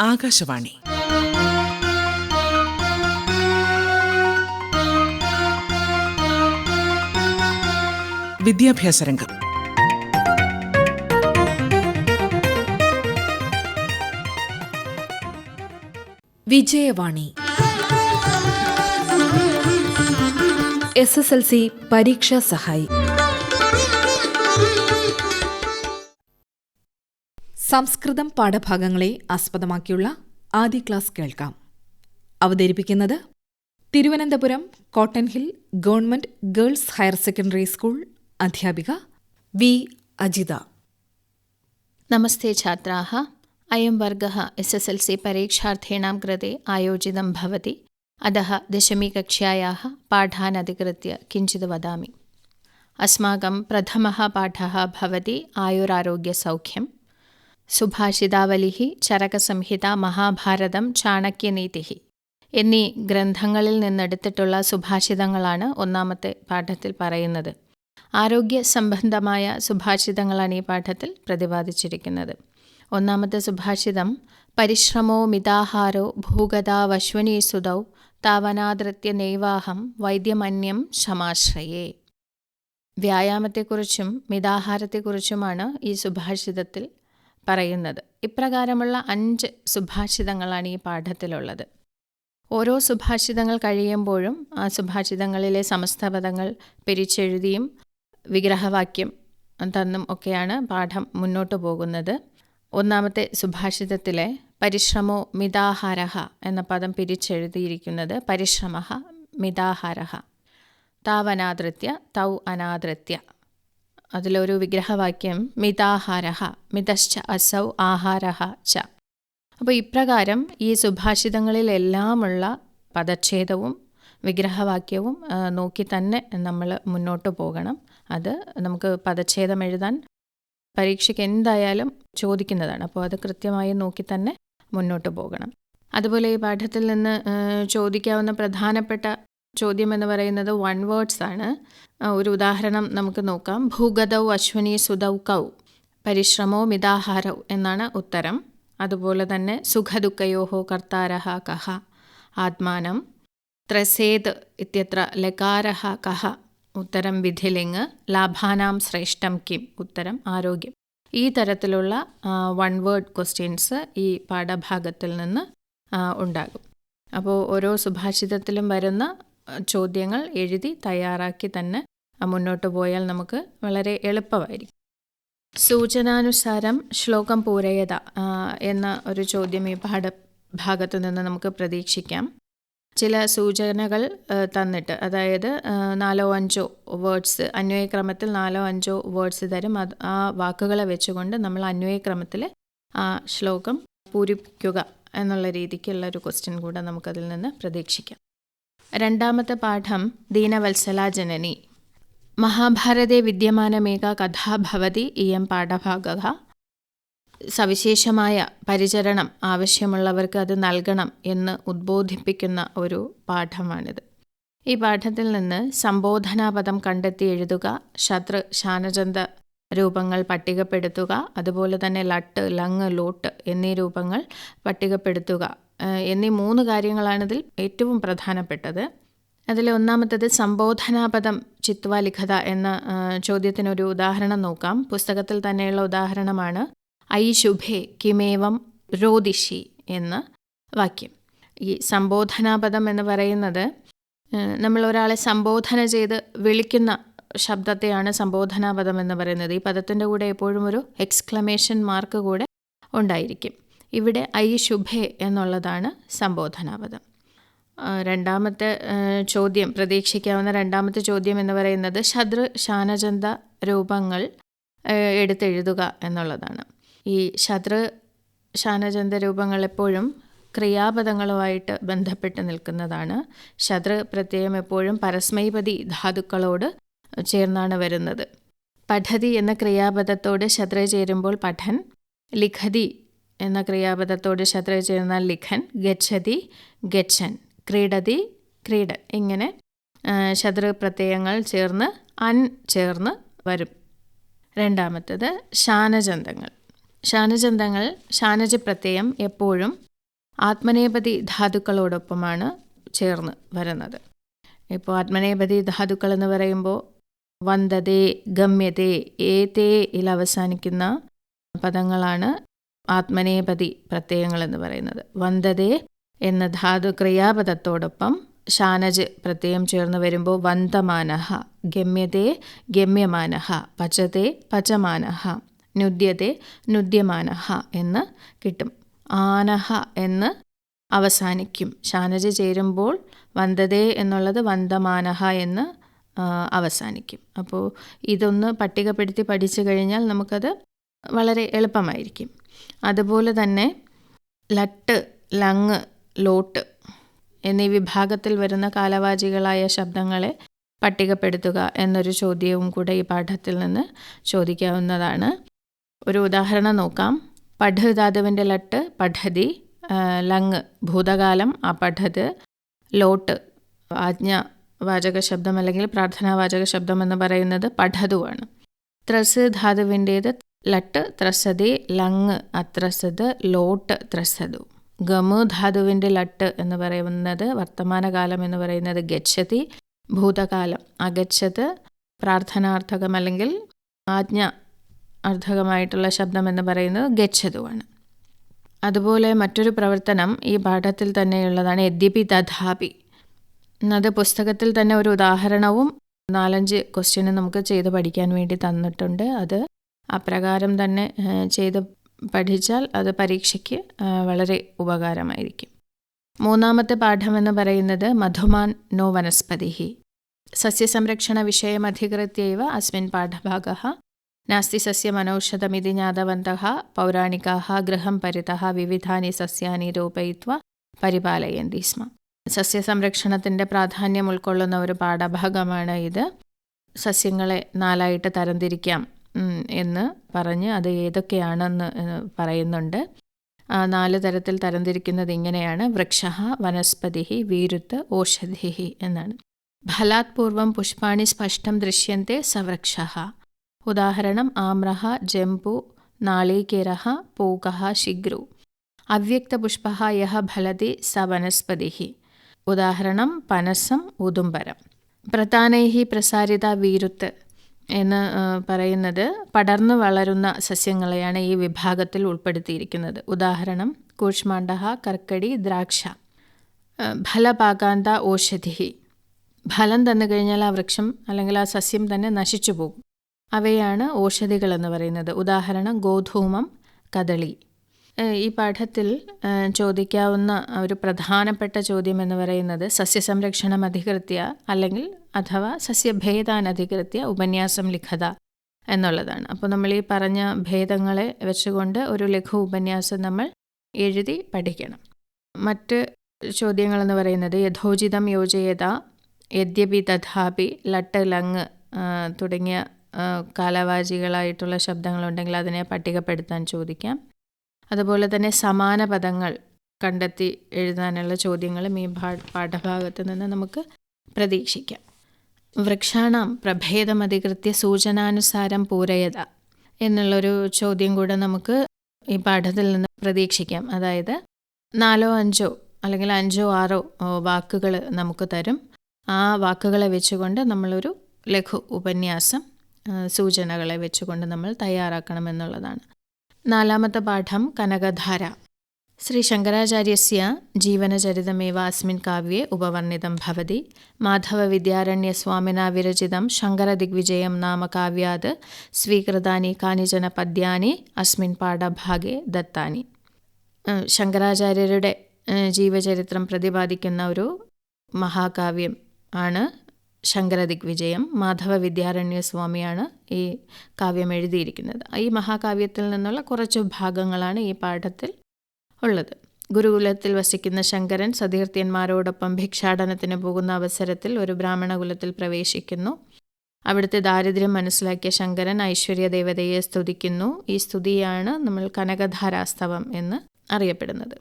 ആകാശവാണി. വിദ്യാഭ്യാസ രംഗം. Vijayavani. S S L C പരീക്ഷാ സഹായി. സംസ്കൃതം പാഠഭാഗങ്ങളെ ആസ്പദമാക്കിയുള്ള ആദ്യ ക്ലാസ് കേൾക്കാം അവതരിപ്പിക്കുന്നത് Thiruvananthapuram cotton hill government girls higher secondary school അധ്യാപിക വി അജിത नमस्ते छात्राः अयं वर्गः एस् एस् एल् सि परीक्षार्थीणां कृते आयोजितं भवति अतः दशमीकक्ष्यायाः पाठान् अधिकृत्य किञ्चित् वदामि अस्माकं प्रथमः पाठः भवति आयुरारोग्यसौख्यं സുഭാഷിതാവലിഹി ചരകസംഹിത മഹാഭാരതം ചാണക്യനീതിഹി എന്നീ ഗ്രന്ഥങ്ങളിൽ നിന്നെടുത്തിട്ടുള്ള സുഭാഷിതങ്ങളാണ് ഒന്നാമത്തെ പാഠത്തിൽ പറയുന്നത്. ആരോഗ്യ സംബന്ധമായ സുഭാഷിതങ്ങളാണ് ഈ പാഠത്തിൽ പ്രതിപാദിച്ചിരിക്കുന്നത്. ഒന്നാമത്തെ സുഭാഷിതം പരിശ്രമോ മിതാഹാരോ ഭൂഗതാവശ്വനീസുതൗ താവനാദൃത്യ നൈവാഹം വൈദ്യമന്യം ശമാശ്രയേ വ്യായാമത്തെക്കുറിച്ചും മിതാഹാരത്തെക്കുറിച്ചുമാണ് ഈ സുഭാഷിതത്തിൽ പറയുന്നത്. ഇപ്രകാരമുള്ള അഞ്ച് സുഭാഷിതങ്ങളാണ് ഈ പാഠത്തിലുള്ളത്. ഓരോ സുഭാഷിതങ്ങൾ കഴിയുമ്പോഴും ആ സുഭാഷിതങ്ങളിലെ സമസ്ത പദങ്ങൾ പിരിച്ചെഴുതിയും വിഗ്രഹവാക്യം തന്നും ഒക്കെയാണ് പാഠം മുന്നോട്ട് പോകുന്നത്. ഒന്നാമത്തെ സുഭാഷിതത്തിലെ പരിശ്രമോ മിതാഹാരഹ എന്ന പദം പിരിച്ചെഴുതിയിരിക്കുന്നത് പരിശ്രമ മിതാഹാരഹ. താവനാദൃത്യ തൗ അനാദൃത്യ. അതിലൊരു വിഗ്രഹവാക്യം മിതാഹാരഹ മിതശ്ച അസൗ ആഹാരഹ ച. അപ്പോൾ ഇപ്രകാരം ഈ സുഭാഷിതങ്ങളിലെല്ലാമുള്ള പദച്ഛേദവും വിഗ്രഹവാക്യവും നോക്കി തന്നെ നമ്മൾ മുന്നോട്ട് പോകണം. അത് നമുക്ക് പദച്ഛേദം എഴുതാൻ പരീക്ഷയ്ക്ക് എന്തായാലും ചോദിക്കുന്നതാണ്. അപ്പോൾ അത് കൃത്യമായി നോക്കി തന്നെ മുന്നോട്ട് പോകണം. അതുപോലെ ഈ പാഠത്തിൽ നിന്ന് ചോദിക്കാവുന്ന പ്രധാനപ്പെട്ട ചോദ്യം എന്ന് പറയുന്നത് വൺ വേർഡ്സ് ആണ്. ഒരു ഉദാഹരണം നമുക്ക് നോക്കാം. ഭൂഗതൗ അശ്വനി സുതൗ കൗ. പരിശ്രമോ മിതാഹാരൗ എന്നാണ് ഉത്തരം. അതുപോലെ തന്നെ സുഖദുഃഖയോഹോ കർത്താരഹ കഹ. ആത്മാനം. ത്രസേത് ഇത്യത്ര ലകാരഹ കഹ. ഉത്തരം വിധിലിംഗ്. ലാഭാനാം ശ്രേഷ്ഠം കിം. ഉത്തരം ആരോഗ്യം. ഈ തരത്തിലുള്ള വൺ വേർഡ് ക്വസ്റ്റ്യൻസ് ഈ പാഠഭാഗത്തിൽ നിന്ന് ഉണ്ടാകും. അപ്പോൾ ഓരോ സുഭാഷിതത്തിലും വരുന്ന ചോദ്യങ്ങൾ എഴുതി തയ്യാറാക്കി തന്നെ മുന്നോട്ട് പോയാൽ നമുക്ക് വളരെ എളുപ്പമായിരിക്കും. സൂചനാനുസാരം ശ്ലോകം പൂരയത എന്ന ഒരു ചോദ്യം ഈ പാഠഭാഗത്തു നിന്ന് നമുക്ക് പ്രതീക്ഷിക്കാം. ചില സൂചനകൾ തന്നിട്ട് അതായത് നാലോ അഞ്ചോ വേർഡ്സ് അന്വയക്രമത്തിൽ നാലോ അഞ്ചോ വേർഡ്സ് തരും. അത് ആ വാക്കുകളെ വെച്ചുകൊണ്ട് നമ്മൾ അന്വയക്രമത്തിൽ ആ ശ്ലോകം പൂരിപ്പിക്കുക എന്നുള്ള രീതിക്കുള്ള ഒരു ക്വസ്റ്റ്യൻ കൂടെ നമുക്കതിൽ നിന്ന് പ്രതീക്ഷിക്കാം. രണ്ടാമത്തെ പാഠം ദീനവത്സലാ ജനനി മഹാഭാരതെ വിദ്യമാനമേക കഥാഭവതി ഇയം പാഠഭാഗ സവിശേഷമായ പരിചരണം ആവശ്യമുള്ളവർക്ക് അത് നൽകണം എന്ന് ഉദ്ബോധിപ്പിക്കുന്ന ഒരു പാഠമാണിത്. ഈ പാഠത്തിൽ നിന്ന് സംബോധനാപദം കണ്ടെത്തി എഴുതുക ശത്രു ശാനചന്ദ രൂപങ്ങൾ പട്ടികപ്പെടുത്തുക അതുപോലെ തന്നെ ലട്ട് ലങ് ലോട്ട് എന്നീ രൂപങ്ങൾ പട്ടികപ്പെടുത്തുക. എന്നീ മൂന്ന് കാര്യങ്ങളാണിതിൽ ഏറ്റവും പ്രധാനപ്പെട്ടത്. അതിൽ ഒന്നാമത്തത് സംബോധനാപദം ചിത്വ ലിഖത എന്ന ചോദ്യത്തിനൊരു ഉദാഹരണം നോക്കാം. പുസ്തകത്തിൽ തന്നെയുള്ള ഉദാഹരണമാണ് ഐ ശുഭേ കിമേവം രോദിഷി എന്ന വാക്യം. ഈ സംബോധനാപദം എന്ന് പറയുന്നത് നമ്മൾ ഒരാളെ സംബോധന ചെയ്ത് വിളിക്കുന്ന ശബ്ദത്തെയാണ് സംബോധനാപദം എന്ന് പറയുന്നത്. ഈ പദത്തിന്റെ കൂടെ എപ്പോഴും ഒരു എക്സ്ക്ലമേഷൻ മാർക്ക് കൂടെ ഉണ്ടായിരിക്കും. ഇവിടെ ഐ ശുഭേ എന്നുള്ളതാണ് സംബോധനാപദം. രണ്ടാമത്തെ ചോദ്യം പ്രതീക്ഷിക്കാവുന്ന രണ്ടാമത്തെ ചോദ്യം എന്ന് പറയുന്നത് ശത്രു ശാനചന്ത രൂപങ്ങൾ എടുത്തെഴുതുക എന്നുള്ളതാണ്. ഈ ശത്രു ശാനചന്ത രൂപങ്ങൾ എപ്പോഴും ക്രിയാപദങ്ങളുമായിട്ട് ബന്ധപ്പെട്ട് നിൽക്കുന്നതാണ്. ശത്രു പ്രത്യയം എപ്പോഴും പരസ്മൈപതി ധാതുക്കളോട് ചേർന്നാണ് വരുന്നത്. പഠതി എന്ന ക്രിയാപദത്തോട് ശത്രു ചേരുമ്പോൾ പഠൻ ലിഖതി എന്ന ക്രിയാപദത്തോട് ശത്രു ചേർന്നാൽ ലിഖൻ ഗച്ഛതി ഗച്ഛൻ ക്രീഡതി ക്രീഡ ഇങ്ങനെ ശത്രു പ്രത്യയങ്ങൾ ചേർന്ന് അൻ ചേർന്ന് വരും. രണ്ടാമത്തത് ശാനചന്തങ്ങൾ. ശാനചന്തങ്ങൾ ശാനജ പ്രത്യയം എപ്പോഴും ആത്മനേപതി ധാതുക്കളോടൊപ്പമാണ് ചേർന്ന് വരുന്നത്. ഇപ്പോൾ ആത്മനേപതി ധാതുക്കൾ എന്ന് പറയുമ്പോൾ വന്ദതേ ഗമ്യതേ ഏതേ ഇൽ അവസാനിക്കുന്ന പദങ്ങളാണ് ആത്മനേപതി പ്രത്യയങ്ങൾ എന്ന് പറയുന്നത്. വന്ദതേ എന്ന ധാതു ക്രിയാപദത്തോടൊപ്പം ഷാനജ് പ്രത്യയം ചേർന്ന് വരുമ്പോൾ വന്തമാനഹ ഗമ്യതേ ഗമ്യമാനഹ പചതേ പചമാനഹ നുദ്യതേ നുദ്യമാനഹ എന്ന് കിട്ടും. ആനഹ എന്ന് അവസാനിക്കും. ഷാനജ് ചേരുമ്പോൾ വന്ദതേ എന്നുള്ളത് വന്തമാനഹ എന്ന് അവസാനിക്കും. അപ്പോൾ ഇതൊന്ന് പട്ടികപ്പെടുത്തി പഠിച്ചു കഴിഞ്ഞാൽ നമുക്കത് വളരെ എളുപ്പമായിരിക്കും. അതുപോലെ തന്നെ ലട്ട് ലങ് ലോട്ട് എന്നീ വിഭാഗത്തിൽ വരുന്ന കാലവാചികളായ ശബ്ദങ്ങളെ പട്ടികപ്പെടുത്തുക എന്നൊരു ചോദ്യവും കൂടെ ഈ പാഠത്തിൽ നിന്ന് ചോദിക്കാവുന്നതാണ്. ഒരു ഉദാഹരണം നോക്കാം. പഠ് ധാതുവിന്റെ ലട്ട് പഠതി ലങ് ഭൂതകാലം ആ അപഠത് ലോട്ട് ആജ്ഞ വാചക ശബ്ദം അല്ലെങ്കിൽ പ്രാർത്ഥനാവാചക ശബ്ദം എന്ന് പറയുന്നത് പഠതുവാണ്. ത്രസ് ധാതുവിന്റേത് ലട്ട് ത്രസതി ലങ് അത്രസത് ലോട്ട് ത്രസതു ഗമു ധാതുവിന്റെ ലട്ട് എന്ന് പറയുന്നത് വർത്തമാനകാലം എന്ന് പറയുന്നത് ഗച്ഛതി ഭൂതകാലം. അഗച്ഛത് പ്രാർത്ഥനാർത്ഥകം അല്ലെങ്കിൽ ആജ്ഞ അർത്ഥകമായിട്ടുള്ള ശബ്ദം എന്ന് പറയുന്നത് ഗച്ഛതുവാണ് അതുപോലെ മറ്റൊരു പ്രവർത്തനം ഈ പാഠത്തിൽ തന്നെയുള്ളതാണ് യദ്യപി തഥാപി. അത് പുസ്തകത്തിൽ തന്നെ ഒരു ഉദാഹരണവും നാലഞ്ച് ക്വസ്റ്റ്യനും നമുക്ക് ചെയ്ത് പഠിക്കാൻ വേണ്ടി തന്നിട്ടുണ്ട്. അത് അപ്രകാരം തന്നെ ചെയ്ത് പഠിച്ചാൽ അത് പരീക്ഷയ്ക്ക് വളരെ ഉപകാരമായിരിക്കും. മൂന്നാമത്തെ പാഠം എന്ന് പറയുന്നത് മധുമാൻ നോ വനസ്പതി സസ്യസംരക്ഷണ വിഷയമധികൃത്യൈവ അസ്മിൻ പാഠഭാഗ. നാസ്തി സസ്യമനൌഷധമിതി ജ്ഞാതവന്ത. പൗരാണികാ ഗൃഹം പരിത വിവിധാനി സസ്യാനി രൂപയിത്വ പരിപാലയന്തി സ്മ. സസ്യസംരക്ഷണത്തിന്റെ പ്രാധാന്യം ഉൾക്കൊള്ളുന്ന ഒരു പാഠഭാഗമാണ് ഇത്. സസ്യങ്ങളെ നാലായിട്ട് തരംതിരിക്കാം. എന്ന് പറഞ്ഞ് അത് ഏതൊക്കെയാണെന്ന് പറയുന്നുണ്ട്. നാല് തരത്തിൽ തരംതിരിക്കുന്നത് ഇങ്ങനെയാണ്. വൃക്ഷ വനസ്പതി വീരുത്ത് ഓഷധി എന്നാണ്. ഫലാത് പൂർവം പുഷ്പാണി സ്പഷ്ടം ദൃശ്യന്തെ സവൃക്ഷ. ഉദാഹരണം ആമ്രഹ ജംബു നാളീകേര പൂക ശിഗ്രു. അവ്യക്തപുഷ്പ യഹ ഫലതി സ വനസ്പതി. ഉദാഹരണം പനസം ഉദുംബരം. പ്രധാനൈ പ്രസാരിത വീരുത്ത്. എന്ന് പറയുന്നത് പടർന്നു വളരുന്ന സസ്യങ്ങളെയാണ് ഈ വിഭാഗത്തിൽ ഉൾപ്പെടുത്തിയിരിക്കുന്നത്. ഉദാഹരണം കൂഷ്മാണ്ഡ കർക്കടി ദ്രാക്ഷ. ഫലപാകാന്ത ഓഷധി. ഫലം തന്നു കഴിഞ്ഞാൽ ആ വൃക്ഷം അല്ലെങ്കിൽ ആ സസ്യം തന്നെ നശിച്ചു പോകും. അവയാണ് ഓഷധികൾ എന്ന് പറയുന്നത്. ഉദാഹരണം ഗോധൂമം കദളി. ഈ പാഠത്തിൽ ചോദിക്കാവുന്ന ഒരു പ്രധാനപ്പെട്ട ചോദ്യം എന്ന് പറയുന്നത് സസ്യസംരക്ഷണം അധികൃത്യ അല്ലെങ്കിൽ അഥവാ സസ്യഭേദാനധികൃത്യ ഉപന്യാസം ലിഖത എന്നുള്ളതാണ്. അപ്പോൾ നമ്മൾ ഈ പറഞ്ഞ ഭേദങ്ങളെ വെച്ചുകൊണ്ട് ഒരു ലഘു ഉപന്യാസം നമ്മൾ എഴുതി പഠിക്കണം. മറ്റ് ചോദ്യങ്ങളെന്ന് പറയുന്നത് യഥോചിതം യോജയത യദ്യപി തഥാപി ലട്ട് ലങ് തുടങ്ങിയ കാലാവാചികളായിട്ടുള്ള ശബ്ദങ്ങളുണ്ടെങ്കിൽ അതിനെ പട്ടികപ്പെടുത്താൻ ചോദിക്കാം. അതുപോലെ തന്നെ സമാന പദങ്ങൾ കണ്ടെത്തി എഴുതാനുള്ള ചോദ്യങ്ങളും ഈ പാഠഭാഗത്ത് നിന്ന് നമുക്ക് പ്രതീക്ഷിക്കാം. വൃക്ഷാണാം പ്രഭേദമധികൃത്യ സൂചനാനുസാരം പൂരയത എന്നുള്ളൊരു ചോദ്യം കൂടെ നമുക്ക് ഈ പാഠത്തിൽ നിന്ന് പ്രതീക്ഷിക്കാം. അതായത് നാലോ അഞ്ചോ അല്ലെങ്കിൽ അഞ്ചോ ആറോ വാക്കുകൾ നമുക്ക് തരും. ആ വാക്കുകളെ വെച്ചുകൊണ്ട് നമ്മളൊരു ലഘു ഉപന്യാസം സൂചനകളെ വെച്ചുകൊണ്ട് നമ്മൾ തയ്യാറാക്കണമെന്നുള്ളതാണ് നാലാമത്തെ പാഠം കനകധാര. ശ്രീ ശങ്കരാചാര്യസ്യ ജീവനചരിതമേവ അസ്മിൻ കാവ്യേ ഉപവർണിതം ഭവതി. മാധവ വിദ്യാരണ്യ സ്വാമിനാ വിരചിതം ശങ്കരദിഗ്വിജയം നാമ കാവ്യാത് സ്വീകൃതാനി കാനിചന പദ്യാനി അസ്മിൻ പാഠഭാഗെ ദത്താനി. ശങ്കരാചാര്യരുടെ ജീവചരിത്രം പ്രതിപാദിക്കുന്ന ഒരു മഹാകാവ്യം ആണ് ശങ്കരദിഗ്വിജയം മാധവ വിദ്യാരണ്യ സ്വാമിയാണ് ഈ കാവ്യം എഴുതിയിരിക്കുന്നത്. ഈ മഹാകാവ്യത്തിൽ നിന്നുള്ള കുറച്ച് ഭാഗങ്ങളാണ് ഈ പാഠത്തിൽ ഉള്ളത്. ഗുരുകുലത്തിൽ വസിക്കുന്ന ശങ്കരൻ സതീർത്ഥ്യന്മാരോടൊപ്പം ഭിക്ഷാടനത്തിന് പോകുന്ന അവസരത്തിൽ ഒരു ബ്രാഹ്മണ കുലത്തിൽ പ്രവേശിക്കുന്നു. അവിടുത്തെ ദാരിദ്ര്യം മനസ്സിലാക്കിയ ശങ്കരൻ ഐശ്വര്യ ദേവതയെ സ്തുതിക്കുന്നു. ഈ സ്തുതിയാണ് നമ്മൾ കനകധാരാസ്തവം എന്ന് അറിയപ്പെടുന്നത്.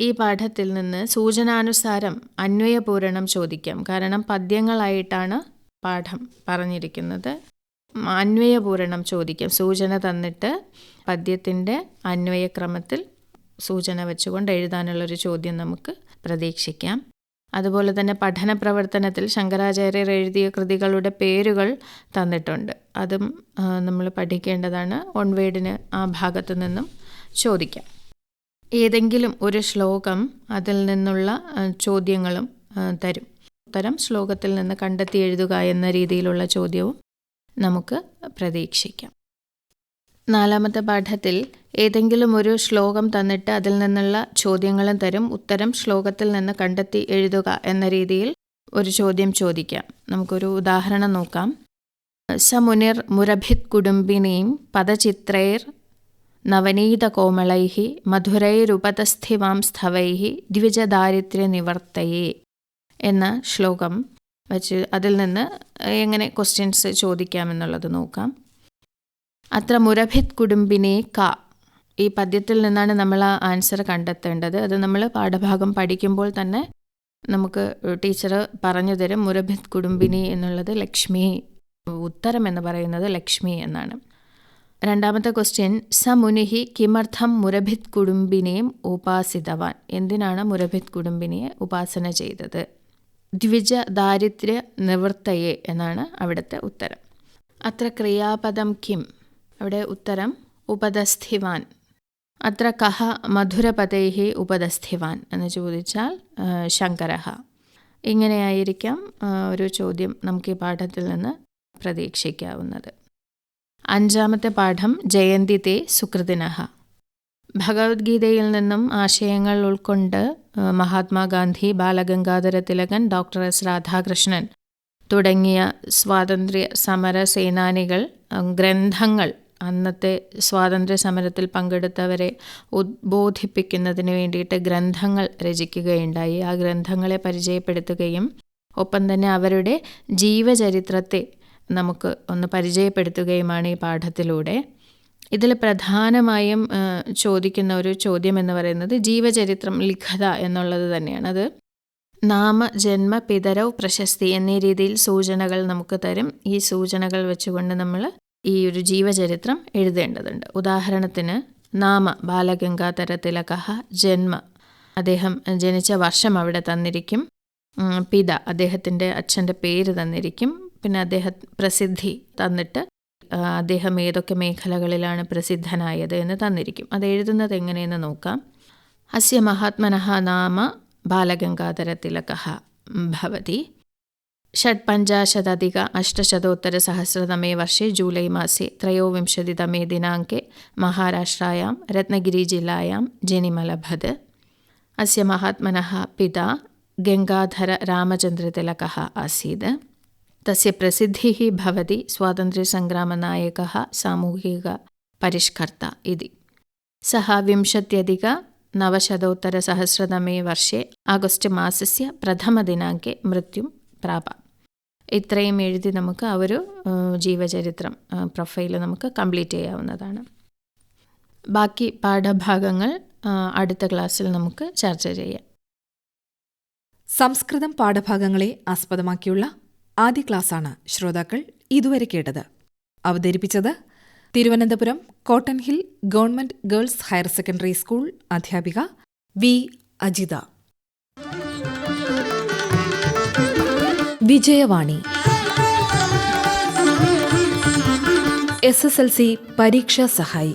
ഈ പാഠത്തിൽ നിന്ന് സൂചനാനുസാരം അന്വയപൂരണം ചോദിക്കാം. കാരണം പദ്യങ്ങളായിട്ടാണ് പാഠം പറഞ്ഞിരിക്കുന്നത്. അന്വയപൂരണം ചോദിക്കാം. സൂചന തന്നിട്ട് പദ്യത്തിന്റെ അന്വയക്രമത്തിൽ സൂചന വെച്ചുകൊണ്ട് എഴുതാനുള്ളൊരു ചോദ്യം നമുക്ക് പ്രതീക്ഷിക്കാം. അതുപോലെ തന്നെ പഠന പ്രവർത്തനത്തിൽ ശങ്കരാചാര്യർ എഴുതിയ കൃതികളുടെ പേരുകൾ തന്നിട്ടുണ്ട്. അതും നമ്മൾ പഠിക്കേണ്ടതാണ്. ഓൺവേഡിന് ആ ഭാഗത്തു നിന്നും ചോദിക്കാം. ഏതെങ്കിലും ഒരു ശ്ലോകം അതിൽ നിന്നുള്ള ചോദ്യങ്ങളും തരും. ഉത്തരം ശ്ലോകത്തിൽ നിന്ന് കണ്ടെത്തി എഴുതുക എന്ന രീതിയിലുള്ള ചോദ്യവും നമുക്ക് പ്രതീക്ഷിക്കാം. നാലാമത്തെ പാഠത്തിൽ ഏതെങ്കിലും ഒരു ശ്ലോകം തന്നിട്ട് അതിൽ നിന്നുള്ള ചോദ്യങ്ങളും തരും. ഉത്തരം ശ്ലോകത്തിൽ നിന്ന് കണ്ടെത്തി എഴുതുക എന്ന രീതിയിൽ ഒരു ചോദ്യം ചോദിക്കാം. നമുക്കൊരു ഉദാഹരണം നോക്കാം. സമുനിർ മുരഭിത് കുടുംബിനീം പദചിത്രൈർ നവനീത കോമളൈ മധുരൈരുപതസ്ഥിവാം സ്ഥവൈ ദ്വിജദാരിദ്ര്യ നിവർത്തയേ എന്ന ശ്ലോകം വച്ച് അതിൽ നിന്ന് എങ്ങനെ ക്വസ്റ്റ്യൻസ് ചോദിക്കാമെന്നുള്ളത് നോക്കാം. അത്ര മുരഭിത് കുടുംബിനെ ക. ഈ പദ്യത്തിൽ നിന്നാണ് നമ്മൾ ആ ആൻസർ കണ്ടെത്തേണ്ടത്. അത് നമ്മൾ പാഠഭാഗം പഠിക്കുമ്പോൾ തന്നെ നമുക്ക് ടീച്ചർ പറഞ്ഞു തരും. മുരഭിത് കുടുംബിനി എന്നുള്ളത് ലക്ഷ്മി ഉത്തരം എന്ന് പറയുന്നത് ലക്ഷ്മി എന്നാണ്. രണ്ടാമത്തെ ക്വസ്റ്റ്യൻ സ മുനിഹി കിമർത്ഥം മുരഭിത് കുടുംബിനെയും ഉപാസിതവാൻ. എന്തിനാണ് മുരഭിത് കുടുംബിനിയെ ഉപാസന ചെയ്തത്? ദ്വിജ ദാരിദ്ര്യ നിവൃത്തയെ എന്നാണ് അവിടുത്തെ ഉത്തരം. അത്ര ക്രിയാപദം കിം? അവിടെ ഉത്തരം ഉപദസ്ഥിവാൻ. അത്ര കഹ മധുരപതൈഹി ഉപദസ്ഥിവാൻ എന്ന് ചോദിച്ചാൽ ശങ്കരഹ. ഇങ്ങനെയായിരിക്കാം ഒരു ചോദ്യം നമുക്ക് ഈ പാഠത്തിൽ നിന്ന് പ്രതീക്ഷിക്കാവുന്നത്. അഞ്ചാമത്തെ പാഠം ജയന്തി തേ സുകൃതിനഹ. ഭഗവത്ഗീതയിൽ നിന്നും ആശയങ്ങൾ ഉൾക്കൊണ്ട് മഹാത്മാഗാന്ധി ബാലഗംഗാധര തിലകൻ ഡോക്ടർ എസ്. രാധാകൃഷ്ണൻ തുടങ്ങിയ സ്വാതന്ത്ര്യ സമര സേനാനികൾ ഗ്രന്ഥങ്ങൾ അന്നത്തെ സ്വാതന്ത്ര്യ സമരത്തിൽ പങ്കെടുത്തവരെ ഉദ്ബോധിപ്പിക്കുന്നതിന് വേണ്ടിയിട്ട് ഗ്രന്ഥങ്ങൾ രചിക്കുകയുണ്ടായി. ആ ഗ്രന്ഥങ്ങളെ പരിചയപ്പെടുത്തുകയും ഒപ്പം തന്നെ അവരുടെ ജീവചരിത്രത്തെ നമുക്ക് ഒന്ന് പരിചയപ്പെടുത്തുകയുമാണ് ഈ പാഠത്തിലൂടെ. ഇതിൽ പ്രധാനമായും ചോദിക്കുന്ന ഒരു ചോദ്യം എന്ന് പറയുന്നത് ജീവചരിത്രം ലിഖത എന്നുള്ളത് തന്നെയാണ്. അത് നാമ ജന്മ പിതരവ് പ്രശസ്തി എന്നീ രീതിയിൽ സൂചനകൾ നമുക്ക് തരും. ഈ സൂചനകൾ വെച്ചുകൊണ്ട് നമ്മൾ ഈ ഒരു ജീവചരിത്രം എഴുതേണ്ടതുണ്ട്. ഉദാഹരണത്തിന് നാമ ബാലഗംഗാധര തിലകഹ ജന്മ അദ്ദേഹം ജനിച്ച വർഷം അവിടെ തന്നിരിക്കും. പിത അദ്ദേഹത്തിന്റെ അച്ഛന്റെ പേര് തന്നിരിക്കും. പിന്നെ അദ്ദേഹം പ്രസിദ്ധി തന്നിട്ട് ആ, അദ്ദേഹം ഏതൊക്കെ മേഖലകളിലാണ് പ്രസിദ്ധനായത് എന്ന് തന്നിരിക്കും അത് എഴുതുന്നത് എങ്ങനെയെന്ന് നോക്കാം അസ്യ മഹാത്മനഃ നാമ ബാലഗംഗാധര തിലകഃ ഭവതി षट्पञ्चाशदधिक अष्टशतोत्तरसहस्रतमे वर्षे जूलै मासे त्रयोविंशतितमे दिनाङ्के महाराष्ट्रायां रत्नगिरिजिल्लायां जनिमलभद अस्य महात्मनः पिता गङ्गाधररामचन्द्रतिलकः आसीत् तस्य प्रसिद्धिः भवति स्वातन्त्र्यसङ्ग्रामनायकः सामूहिकपरिष्कर्ता इति सः विंशत्यधिक നവശതോത്തരസഹസ്രതമേ വർഷേ ആഗസ്റ്റ് മാസസ്യ പ്രഥമദിനാങ്കെ മൃത്യും പ്രാപ ഇത്രയും എഴുതി നമുക്ക് ആ ഒരു ആ, ജീവചരിത്രം പ്രൊഫൈൽ നമുക്ക് കംപ്ലീറ്റ് ചെയ്യാവുന്നതാണ് ബാക്കി പാഠഭാഗങ്ങൾ ആ, അടുത്ത ക്ലാസ്സിൽ നമുക്ക് ചർച്ച ചെയ്യാം സംസ്കൃതം പാഠഭാഗങ്ങളെ ആസ്പദമാക്കിയുള്ള ആദ്യ ക്ലാസ്സാണ് ശ്രോതാക്കൾ ഇതുവരെ കേട്ടത്. അവതരിപ്പിച്ചത് Thiruvananthapuram cotton hill government girls higher secondary school അധ്യാപിക V. Ajitha. Vijayavani. S S L C പരീക്ഷാ സഹായി.